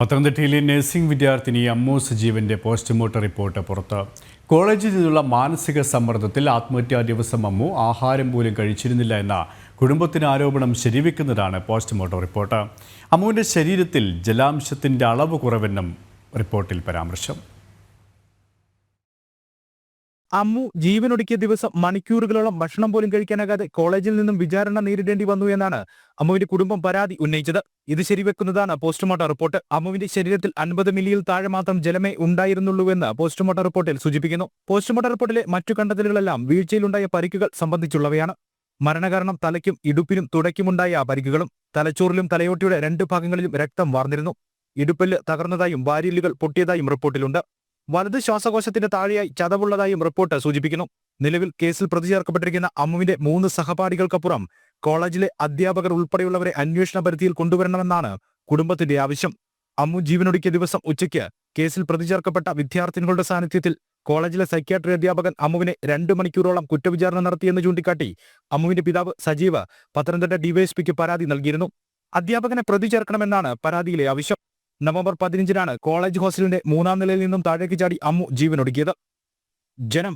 പത്തനംതിട്ടയിലെ നഴ്സിംഗ് വിദ്യാർത്ഥിനി Ammu സജീവന്റെ postmortem report പുറത്ത്. കോളേജിൽ നിന്നുള്ള മാനസിക സമ്മർദ്ദത്തിൽ ആത്മഹത്യാ ദിവസം അമ്മു ആഹാരം പോലും കഴിച്ചിരുന്നില്ല എന്ന കുടുംബത്തിന് ആരോപണം ശരിവെക്കുന്നതാണ് പോസ്റ്റ്മോർട്ടം റിപ്പോർട്ട്. അമ്മുവിന്റെ ശരീരത്തിൽ ജലാംശത്തിന്റെ അളവ് കുറവെന്നും റിപ്പോർട്ടിൽ പരാമർശം. അമ്മു ജീവനൊടുക്കിയ ദിവസം മണിക്കൂറുകളോളം ഭക്ഷണം പോലും കഴിക്കാനാകാതെ കോളേജിൽ നിന്നും വിചാരണ നേരിടേണ്ടി വന്നു എന്നാണ് അമ്മുവിന്റെ കുടുംബം പരാതി ഉന്നയിച്ചത്. ഇത് ശരിവെക്കുന്നതാണ് പോസ്റ്റ്മോർട്ടം റിപ്പോർട്ട്. അമ്മുവിന്റെ ശരീരത്തിൽ അൻപത് മില്ലിയിൽ താഴെ മാത്രം ജലമേ ഉണ്ടായിരുന്നുള്ളൂവെന്ന് പോസ്റ്റ്മോർട്ടം റിപ്പോർട്ടിൽ സൂചിപ്പിക്കുന്നു. പോസ്റ്റ്മോർട്ടം റിപ്പോർട്ടിലെ മറ്റു കണ്ടെത്തലുകളെല്ലാം വീഴ്ചയിലുണ്ടായ പരിക്കുകൾ സംബന്ധിച്ചുള്ളവയാണ്. മരണകാരണം തലയ്ക്കും ഇടുപ്പിനും തുടയ്ക്കുമുണ്ടായ പരിക്കുകളും തലച്ചോറിലും തലയോട്ടിയുടെ രണ്ട് ഭാഗങ്ങളിലും രക്തം വാർന്നിരുന്നു. ഇടുപ്പൽ തകർന്നതായും വാരിയലുകൾ പൊട്ടിയതായും റിപ്പോർട്ടിലുണ്ട്. വലത് ശ്വാസകോശത്തിന്റെ താഴെയായി ചതവുള്ളതായും റിപ്പോർട്ട് സൂചിപ്പിക്കുന്നു. നിലവിൽ കേസിൽ പ്രതി ചേർക്കപ്പെട്ടിരിക്കുന്ന അമ്മുവിന്റെ മൂന്ന് സഹപാഠികൾക്കപ്പുറം കോളേജിലെ അധ്യാപകർ ഉൾപ്പെടെയുള്ളവരെ അന്വേഷണ പരിധിയിൽ കൊണ്ടുവരണമെന്നാണ് കുടുംബത്തിന്റെ ആവശ്യം. അമ്മു ജീവനൊടുക്കിയ ദിവസം ഉച്ചയ്ക്ക് കേസിൽ പ്രതി ചേർക്കപ്പെട്ട വിദ്യാർത്ഥിനികളുടെ സാന്നിധ്യത്തിൽ കോളേജിലെ സൈക്യാട്രി അധ്യാപകൻ അമ്മുവിനെ രണ്ടു മണിക്കൂറോളം കുറ്റവിചാരണ നടത്തിയെന്ന് ചൂണ്ടിക്കാട്ടി അമ്മുവിന്റെ പിതാവ് സജീവ് പത്തനംതിട്ട ഡിവൈഎസ്പിക്ക് പരാതി നൽകിയിരുന്നു. അധ്യാപകനെ പ്രതി ചേർക്കണമെന്നാണ് പരാതിയിലെ ആവശ്യം. നവംബർ പതിനഞ്ചിനാണ് കോളേജ് ഹോസ്റ്റലിന്റെ മൂന്നാം നിലയിൽ നിന്നും താഴേക്ക് ചാടി അമ്മു ജീവനൊടുക്കിയത്. ജനം